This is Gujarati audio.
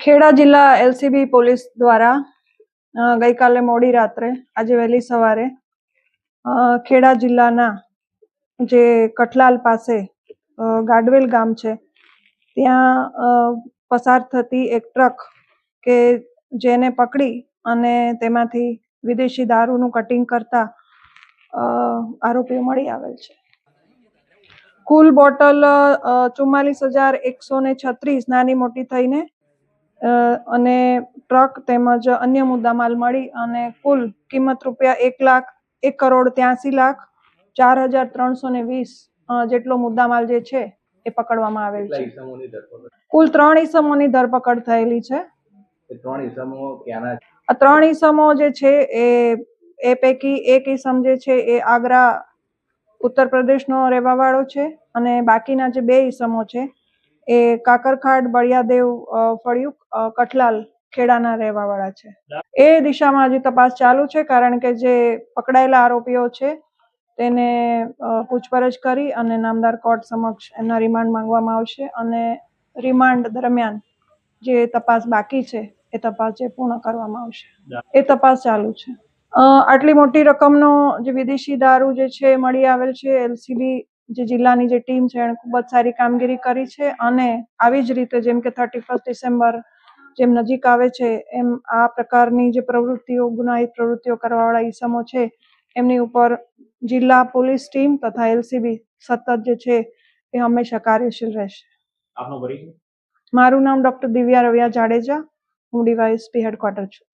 ખેડા જિલ્લા એલસીબી પોલીસ દ્વારા ગઈકાલે મોડી રાત્રે, આજે વહેલી સવારે ખેડા જિલ્લાના જે કઠલાલ પાસે ગાડવેલ ગામ છે, ત્યાં પસાર થતી એક ટ્રક કે જેને પકડી અને તેમાંથી વિદેશી દારૂનું કટિંગ કરતા આરોપીઓ મળી આવેલ છે. કુલ બોટલ ચુમ્માલીસ હજાર એકસો ને છત્રીસ નાની મોટી થઈને અને ટ્રક તેમજ અન્ય મુદ્દામાલ મળી અને કુલ કિંમત રૂપિયા એક લાખ એક કરોડ ત્યાસી લાખ ચાર હજાર ત્રણસો ને વીસ જેટલો જેટલો મુદ્દામાલ જે છે એ પકડવામાં આવેલ છે. કુલ ત્રણ ઈસમોની ધરપકડ થયેલી છે. ત્રણ ઈસમો જે છે એ એ પૈકી એક ઈસમ જે છે એ આગ્રા ઉત્તર પ્રદેશનો રહેવાવાળો છે અને બાકીના જે બે ઈસમો છે, એ કાકરખાડ, બળિયાદેવ ફળિયું કઠલાલ ખેડાના રહેવાવાળા છે. એ દિશામાં હજી તપાસ ચાલુ છે કારણ કે જે પકડાયેલા આરોપીઓ છે, તેને પૂછપરછ કરી અને નામદાર કોર્ટ સમક્ષ એમના રિમાન્ડ માંગવામાં આવશે અને રિમાન્ડ દરમિયાન જે તપાસ બાકી છે, એ તપાસ જે પૂર્ણ કરવામાં આવશે. એ તપાસ ચાલુ છે. આટલી મોટી રકમનો જે વિદેશી દારૂ જે છે મળી આવેલ છે એલસીબી જે જિલ્લાની જે ટીમ છે એણે ખૂબ જ સારી કામગીરી કરી છે અને આવી જ રીતે જેમ કે થર્ટી ફર્સ્ટ ડિસેમ્બર જેમ નજીક આવે છે એમ આ પ્રકારની જે પ્રવૃત્તિઓ ગુનાહિત પ્રવૃત્તિઓ કરવાવાળા ઈસમો છે એમની ઉપર જિલ્લા પોલીસ ટીમ તથા એલસીબી સતત જે છે એ હંમેશા કાર્યશીલ રહેશે. આપનો પરિચય? મારું નામ ડોક્ટર દિવ્યા રવિયા જાડેજા હું ડીવાયએસપી હેડક્વાર્ટર છું.